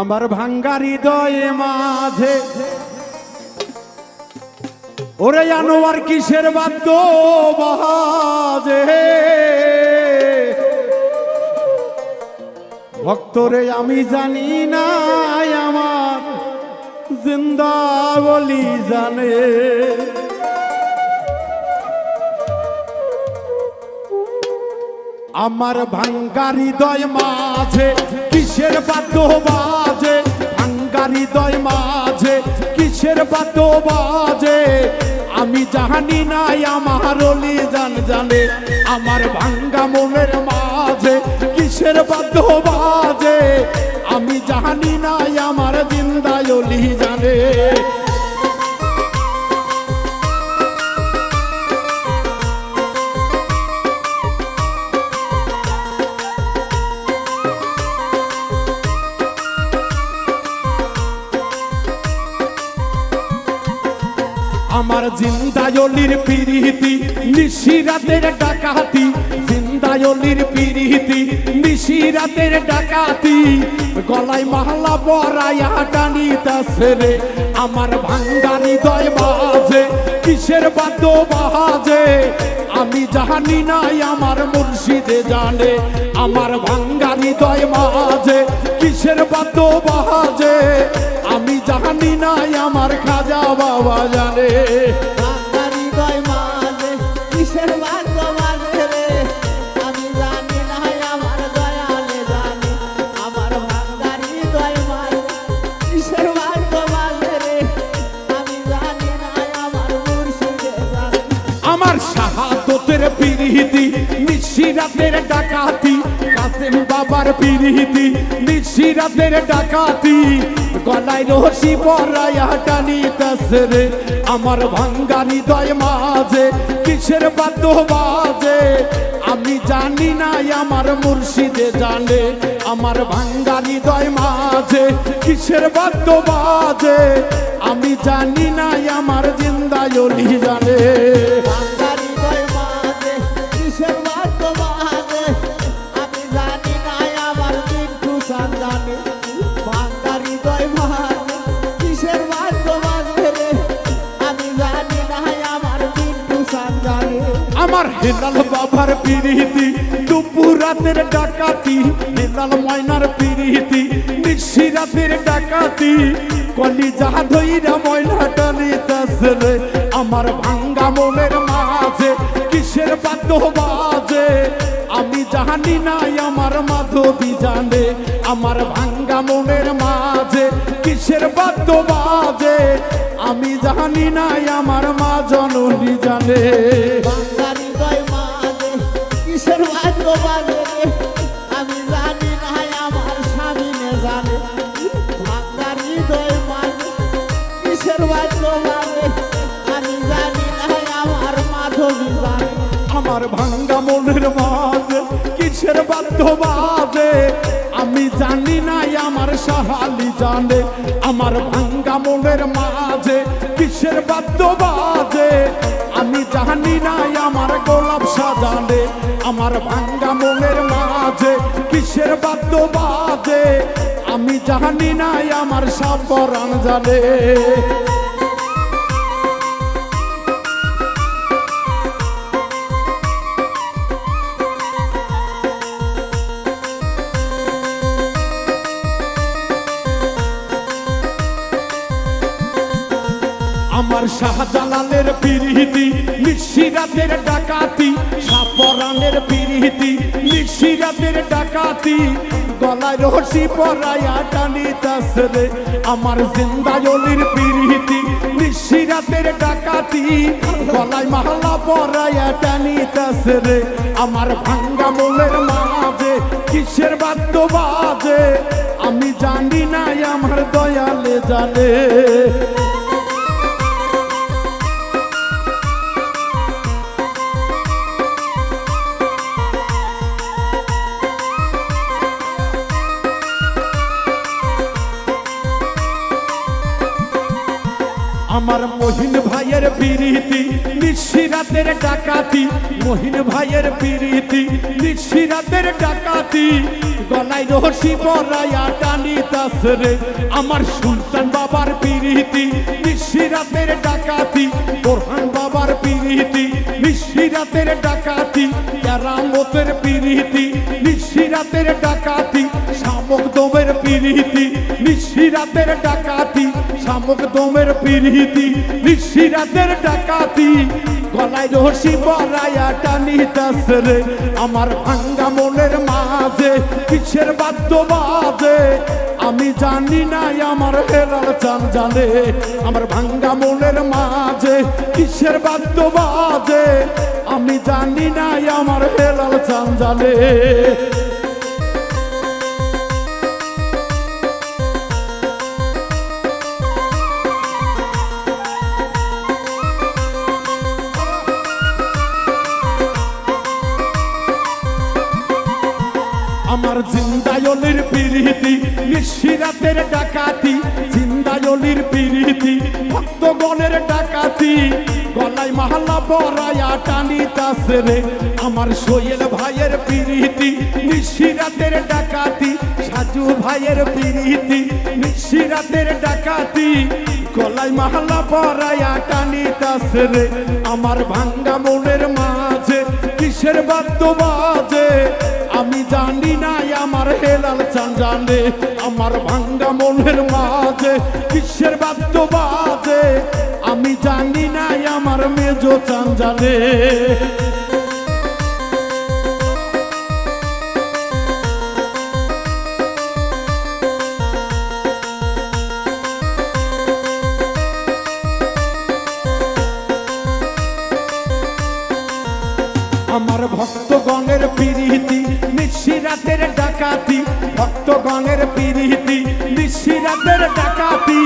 আমার ভাঙ্গা হৃদয়ে মাঝে। ওরে আনোয়ার কিসের বাদ্য বাজে? ভক্তরে, আমি জানি না আমার জিন্দা বলি জানে। আমার ভাঙ্গা হৃদয় মাঝে কিসের বাদ্য ভাঙ্গা হৃদয় মাঝে, কিসের বাত বাজে? আমি জানি নাই, আমার জান জানে আমার ভাঙ্গা মনের মাঝে, কিসের বাত বাজে? আমি জানি নাই, আমার জিন্দায় অলি জানে। আমার জিন্দায়লির পিরিতি, নিশিরাতের ডাকাতি। জিন্দায়লির পিরিতি, নিশিরাতের ডাকাতি। গলায় মাহলা বড়াইয়া টানিতাছে রে, আমার ভাঙ্গারি দয় বাজে, কিসের বাদ্য বাজে? আমি জানি নাই, আমার মুর্শিদে জানে, আমার ভাঙ্গারি দয় মাঝে কিসের বাদ্য বাজে আমি জানি নাই আমার খাজা বাবা জানে। কিসের রে। আমি আমার দয়ালে জানে। আমার বাংলা হৃদয় মাঝে কিসের ভাগ্য মাঝে রে। আমি জানি না আমার মুর্শিদে জানে। আমার শাহাদতের পিরিহিতি নিশিরাতের ডাকাতি কাসেম বাবার পিরিহিতি নিশিরাতের ডাকাতি। গলায় রহসি পরায়া টানিতাছে রে আমার ভাঙ্গা হৃদয় মাঝে কিসের বাদ্য বাজে? আমি জানি না আমার মুর্শিদে জানে, আমার ভাঙ্গা হৃদয় মাঝে কিসের বাদ্য বাজে? আমি জানি না আমার জিন্দায় অলি জানে। আমার হেলাল বাবার পিরিতি, দুপুর রাতের ডাকাতি, হেলাল ময়নার পিরিতি নিশি রাতের ডাকাতি কলি যাহা ধইরা ময়না টানিতাছে আমার ভাঙ্গা মনের মাঝে কিসের বাদ্য বাজে? আমি জানি নাই আমার মাধবী জানে, আমার ভাঙ্গা মনের মাঝে কিসের বাদ্য বাজে? আমি জানি নাই আমার মা জননী জানে। আমার ভাঙ্গা মনের মাঝে, কিসের বাদ্য বাজে আমি জানি নাই আমার সাহালি জানে, আমার ভাঙ্গা মনের মাঝে, কিসের বাদ্য বাজে আমি জানি নাই আমার গোলাপ সাজানে আমার ভাঙ্গা মনের মাঝে, কিসের বাদ্য বাজে আমি জানি নাই আমার সাবরান জানে আমার শাহজালালের পিরিহিতি নিশিরাতের ডাকাতি, সাপরানের পিরিহিতি নিশিরাতের ডাকাতি। গলায় রহসি পরায়া টানিতাছে রে আমার জিন্দায়লির পিরিহিতি নিশিরাতের ডাকাতি। গলায় মাহলা পরায়া টানিতাছে রে আমার ভাঙ্গা মনের মাঝে কিসের বাদ্য বাজে? আমি জানি নাই আমার দয়ালে জানে আমার মহিন ভাইয়ের পিরিতি, নিশিরাতের ডাকাতি। মহিন ভাইয়ের পিরিতি, নিশিরাতের ডাকাতি। গলায় রহসি বরায়া টানি রে আমার সুলতান বাবার পিরিতি, নিশিরাতের ডাকাতি। বোরহান বাবার পিরিতি, নিশিরাতের ডাকাতি। কেরামতের পিরিতি, নিশিরাতের ডাকাতি। শামক দমের পিরিতি, নিশিরাতের ডাকাতি। শামক দমের পিরিতি, নিশিরাতের ডাকাতি। গলায় রহসি বরায়া টানি রে আমার ভাঙ্গা মনের মাঝে কিসের বাদ্য বাজে আমি জানি না আমার হেরার চান জানে আমার ভাঙ্গা মনের মাঝে কিসের বাদ্য বাজে আমি জানি না আমার হেলাল চান জানে নিশিরাতের ডাকাতি জিন্দায়লির পিরিতি ভক্তগণের ডাকাতি। গলায় মাহাল্লা বড়ায়া টানি রে আমার সোয়েল ভাইয়ের পিরিতি। নিশিরাতের ডাকাতি, সাজু ভাইয়ের পিরিতি। নিশিরাতের ডাকাতি, গলায় মাহাল্লা বড়ায়া টানি রে আমার ভাঙ্গা মনের মাঝে। কিসের বাদ্য বাজে আমি জানি না আমার হেলাল জানে, আমার ভাঙ্গা মনের মাঝে, কিসের বাদ্য বাজে? আমি জানি না আমার মেজো চান জানে আমার ভক্তগণের পিরিতি নিশিরাতের ডাকাতি ভক্তগণের পিরিতি, নিশিরাতের ডাকাতি।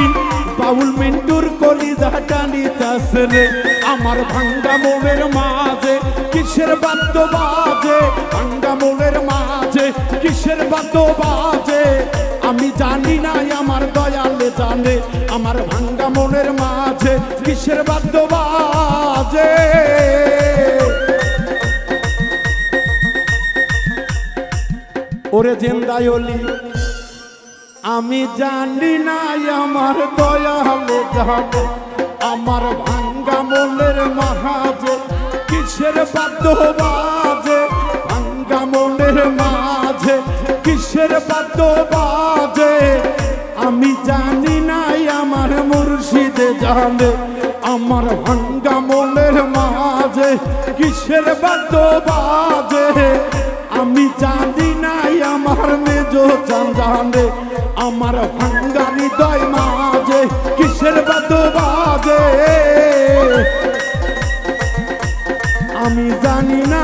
বাউল মিন্টুর কলি জাটানি রে আমার ভাঙ্গা মনের মাঝে। কিসের বাদ্য বাজে? ভাঙ্গা মনের মাঝে। কিসের বাদ্য বাজে? আমি জানি না, আমার দয়ালে জানে। আমার ভাঙ্গা মনের মাঝে কিসের বাদ্য বাজে? ওরে জেন্দায়লি। আমি জানি না আমার দয়ালে যাবে। আমার ভাঙ্গা মনের মাঝে কিসের বাদ্য বাজে? ভাঙ্গা মনের মাঝে কিসের বাদ্য বাজে? আমি জানি না আমার মুর্শিদে জানে আমার ভাঙ্গা মনের মাঝে কিসের বাদ্য বাজে? আমি জানি নাই আমার মেজো জানে আমার ভাঙ্গা হৃদয় মাঝে কিসের বাজে আমি জানি না